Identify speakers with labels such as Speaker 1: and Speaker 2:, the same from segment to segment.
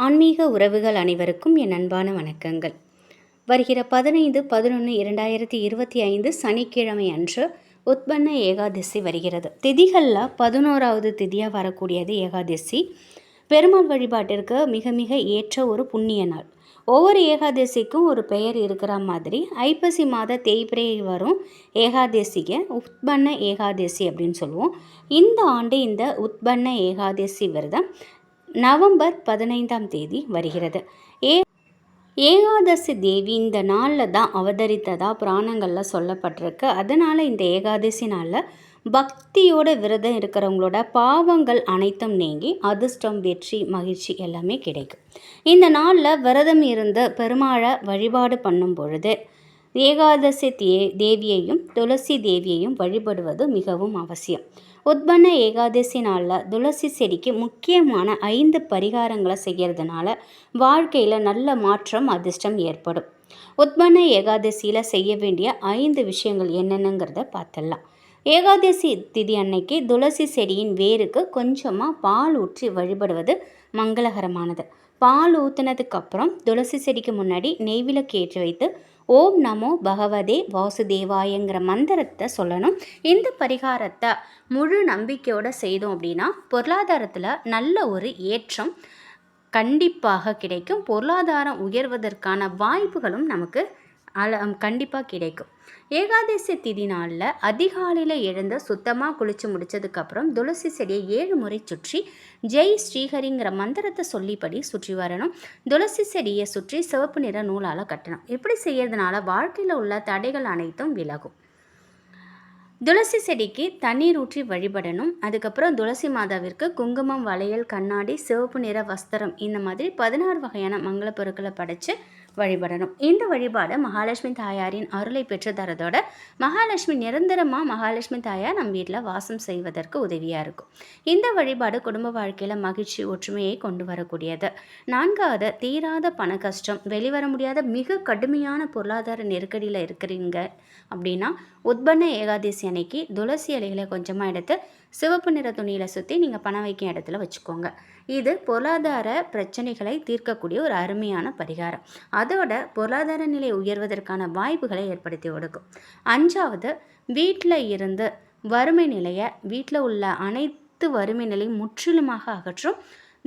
Speaker 1: ஆன்மீக உறவுகள் அனைவருக்கும் என் அன்பான வணக்கங்கள். வருகிற பதினைந்து பதினொன்று இரண்டாயிரத்தி இருபத்தி ஐந்து சனிக்கிழமை அன்று உத்பன்ன ஏகாதசி வருகிறது. திதிகளில் பதினோராவது திதியாக வரக்கூடியது ஏகாதசி. பெருமாள் வழிபாட்டிற்கு மிக மிக ஏற்ற ஒரு புண்ணிய நாள். ஒவ்வொரு ஏகாதசிக்கும் ஒரு பெயர் இருக்கிற மாதிரி ஐப்பசி மாத தேய்பிரை வரும் ஏகாதசிக்கு உத்பன்ன ஏகாதசி அப்படின்னு சொல்லுவோம். இந்த ஆண்டு இந்த உத்பன்ன ஏகாதசி விரதம் நவம்பர் பதினைந்தாம் தேதி வருகிறது. ஏ ஏகாதசி தேவி இந்த நாளில் தான் அவதரித்ததாக புராணங்களில் சொல்லப்பட்டிருக்கு. அதனால் இந்த ஏகாதசி நாளில் பக்தியோட விரதம் இருக்கிறவங்களோட பாவங்கள் அனைத்தும் நீங்கி அதிர்ஷ்டம் வெற்றி மகிழ்ச்சி எல்லாமே கிடைக்கும். இந்த நாளில் விரதம் இருந்து பெருமாளை வழிபாடு பண்ணும் பொழுது ஏகாதசி தே தேவியையும் துளசி தேவியையும் வழிபடுவது மிகவும் அவசியம். உத்பன்ன ஏகாதசி நாளில் துளசி செடிக்கு முக்கியமான ஐந்து பரிகாரங்களை செய்கிறதுனால வாழ்க்கையில் நல்ல மாற்றம் அதிர்ஷ்டம் ஏற்படும். உத்பன்ன ஏகாதசியில் செய்ய வேண்டிய ஐந்து விஷயங்கள் என்னென்னங்கிறத பார்த்துடலாம். ஏகாதசி திதி அன்னைக்கு துளசி செடியின் வேருக்கு கொஞ்சமாக பால் ஊற்றி வழிபடுவது மங்களகரமானது. பால் ஊற்றினதுக்கப்புறம் துளசி செடிக்கு முன்னாடி நெய்விளக்கு ஏற்றி வைத்து ஓம் நமோ பகவதே வாசுதேவாயங்கிற மந்திரத்தை சொல்லணும். இந்த பரிகாரத்தை முழு நம்பிக்கையோடு செய்தோம் அப்படின்னா பொருளாதாரத்தில் நல்ல ஒரு ஏற்றம் கண்டிப்பாக கிடைக்கும். பொருளாதாரம் உயர்வதற்கான வாய்ப்புகளும் நமக்கு அல கண்டிப்பாக கிடைக்கும். ஏகாதசி திதி நாளில் அதிகாலையில் எழுந்து சுத்தமாக குளித்து முடித்ததுக்கப்புறம் துளசி செடியை ஏழு முறை சுற்றி ஜெய் ஸ்ரீஹரிங்கிற மந்திரத்தை சொல்லிப்படி சுற்றி வரணும். துளசி செடியை சுற்றி சிவப்பு நிற நூலால் கட்டணும். இப்படி செய்யறதுனால வாழ்க்கையில் உள்ள தடைகள் அனைத்தும் விலகும். துளசி செடிக்கு தண்ணீர் ஊற்றி வழிபடணும். அதுக்கப்புறம் துளசி மாதாவிற்கு குங்குமம் வளையல் கண்ணாடி சிவப்பு நிற வஸ்திரம் இந்த மாதிரி பதினாறு வகையான மங்கள பொருட்களை படைத்து வழிபடணும். இந்த வழிபாடு மகாலட்சுமி தாயாரின் அருளை பெற்று தரதோட மகாலட்சுமி நிரந்தரமாக மகாலட்சுமி தாயார் நம் வீட்டில் வாசம் செய்வதற்கு உதவியாக இருக்கும். இந்த வழிபாடு குடும்ப வாழ்க்கையில் மகிழ்ச்சி ஒற்றுமையை கொண்டு வரக்கூடியது. நான்காவது தீராத பண கஷ்டம். வெளிவர முடியாத மிக கடுமையான பொருளாதார நெருக்கடியில் இருக்கிறீங்க அப்படின்னா உத்பன்ன ஏகாதசி அன்னைக்கு துளசி இலைகளை கொஞ்சமாக எடுத்து சிவப்பு நிற துணியில் சுற்றி நீங்கள் பணம் வைக்கும் இடத்துல வச்சுக்கோங்க. இது பொருளாதார பிரச்சனைகளை தீர்க்கக்கூடிய ஒரு அருமையான பரிகாரம். அதோட பொருளாதார நிலை உயர்வதற்கான வாய்ப்புகளை ஏற்படுத்தி கொடுக்கும். அஞ்சாவது வீட்டில் இருந்து வறுமை நிலையை வீட்டில் உள்ள அனைத்து வறுமை நிலையும் முற்றிலுமாக அகற்றும்.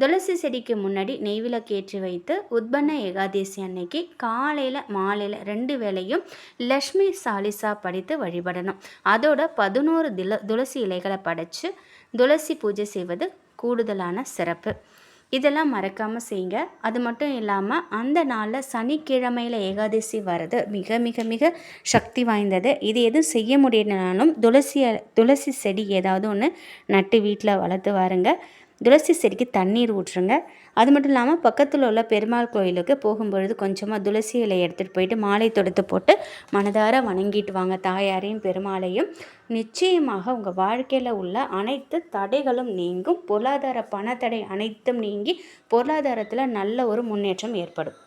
Speaker 1: துளசி செடிக்கு முன்னாடி நெய்விளக்கு ஏற்றி வைத்து உத்பன்ன ஏகாதசி அன்னைக்கு காலையில் மாலையில் ரெண்டு வேளையும் லக்ஷ்மி சாலிசா படித்து வழிபடணும். அதோட பதினோரு தில துளசி இலைகளை படைச்சு துளசி பூஜை செய்வது கூடுதலான சிறப்பு. இதெல்லாம் மறக்காமல் செய்யுங்க. அது மட்டும் இல்லாமல் அந்த நாளில் சனிக்கிழமையில் ஏகாதசி வர்றது மிக மிக மிக சக்தி வாய்ந்தது. இது எதுவும் செய்ய முடியலனாலும் துளசி துளசி செடி ஏதாவது ஒன்று நட்டு வீட்டில் வளர்த்து வாருங்க. துளசி செடிக்கு தண்ணீர் ஊற்றுங்க. அது மட்டும் இல்லாமல் பக்கத்தில் உள்ள பெருமாள் கோயிலுக்கு போகும்பொழுது கொஞ்சமாக துளசி இலையை எடுத்துகிட்டு போயிட்டு மாலை தொடுத்து போட்டு மனதார வணங்கிட்டு வாங்க. தாயாரையும் பெருமாளையும். நிச்சயமாக உங்கள் வாழ்க்கையில் உள்ள அனைத்து தடைகளும் நீங்கும். பொருளாதார பணத்தடை அனைத்தும் நீங்கி பொருளாதாரத்தில் நல்ல ஒரு முன்னேற்றம் ஏற்படும்.